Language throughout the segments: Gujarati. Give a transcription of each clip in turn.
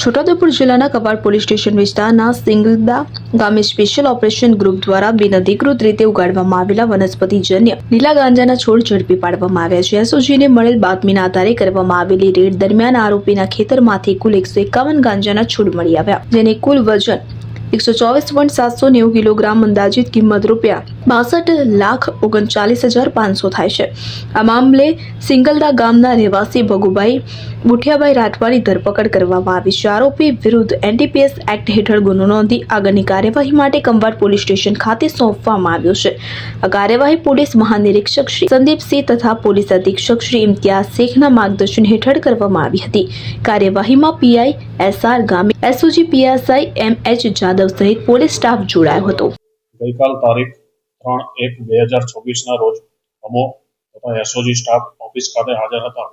છોટાઉદેપુર જિલ્લાના કવાડ પોલીસ સ્ટેશન વિસ્તારના સિંગલદા ગામે સ્પેશિયલ ઓપરેશન ગ્રુપ દ્વારા બિનઅધિકૃત રીતે ઉગાડવામાં આવેલા વનસ્પતિજન્ય લીલા ગાંજાના છોડ ઝડપી પાડવામાં આવ્યા છે. એસઓજીને મળેલ બાતમીના આધારે કરવામાં આવેલી રેડ દરમિયાન આરોપીના ખેતરમાંથી કુલ એકસો એકાવન ગાંજાના છોડ મળી આવ્યા, જેને કુલ વજન એકસો ચોવીસ પોઈન્ટ સાતસો નેવું કિલોગ્રામ અંદાજિત કિંમત રૂપિયા બાસઠ લાખ ઓગણચાલીસ હજાર પાંચસો થાય છે. આ મામલે સિંગલદા ગામના રહેવાસી ભગુભાઈ બુઠિયાભાઈ રાઠવાની ધરપકડ કરવામાં આવી છે. આરોપી વિરુદ્ધ એનડીપીએસ એક્ટ હેઠળ ગુનો નોંધી આગળની કાર્યવાહી માટે કંબાડ પોલીસ સ્ટેશન ખાતે સોંપવામાં આવ્યો છે. આ કાર્યવાહી પોલીસ મહાનિરીક્ષક શ્રી સંદીપસિંહ તથા પોલીસ અધિક્ષક શ્રી ઇમ્તિયાઝ શેખના માર્ગદર્શન હેઠળ કરવામાં આવી હતી. કાર્યવાહીમાં પીઆઈ એસઆર ગામે SOG PSI M H Jadav સહિત પોલીસ સ્ટાફ જોડાયો હતો. ગઈકાલ તારીખ ત્રણ એક બે હજાર છવ્વીસના રોજ અમો તથા એસઓજી સ્ટાફ ઓફિસ ખાતે હાજર હતા.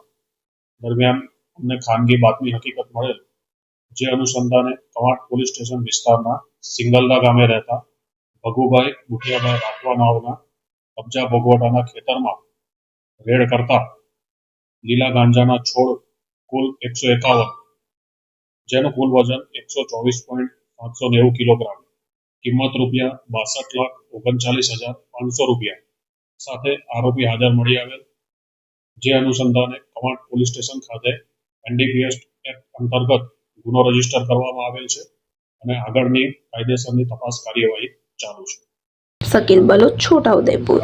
દરમિયાન અમને ખાનગી બાતમી હકીકત મળેલ, જે અનુસંધાને કવાંટ પોલીસ સ્ટેશન વિસ્તારના સિંગલદા ગામે રહેતા ભગુભાઈ બુટિયાભાઈ રાઠવા નાઓના કબજા ભોગવટાના ખેતરમાં રેડ કરતા લીલા ગાંજાના છોડ કુલ એકસો એકાવન, જેનું કુલ વજન એકસો ચોવીસ પોઈન્ટ સાતસો નેવું કિલોગ્રામ. કિંમત રૂપિયા બાસઠ લાખ ઓગણચાલીસ હજાર પાંચસો રૂપિયા. સાથે આરોપી હાજર મળી આવેલ. જે અનુસંધાને કમાન્ડ પોલીસ સ્ટેશન ખાતે એનડીપીએસ એક્ટ અંતર્ગત ગુનો રજિસ્ટર કરવામાં આવેલ છે અને આગળની કાયદેસરની તપાસ કાર્યવાહી ચાલુ છે. શકીલ બલોચ છોટાઉદેપુર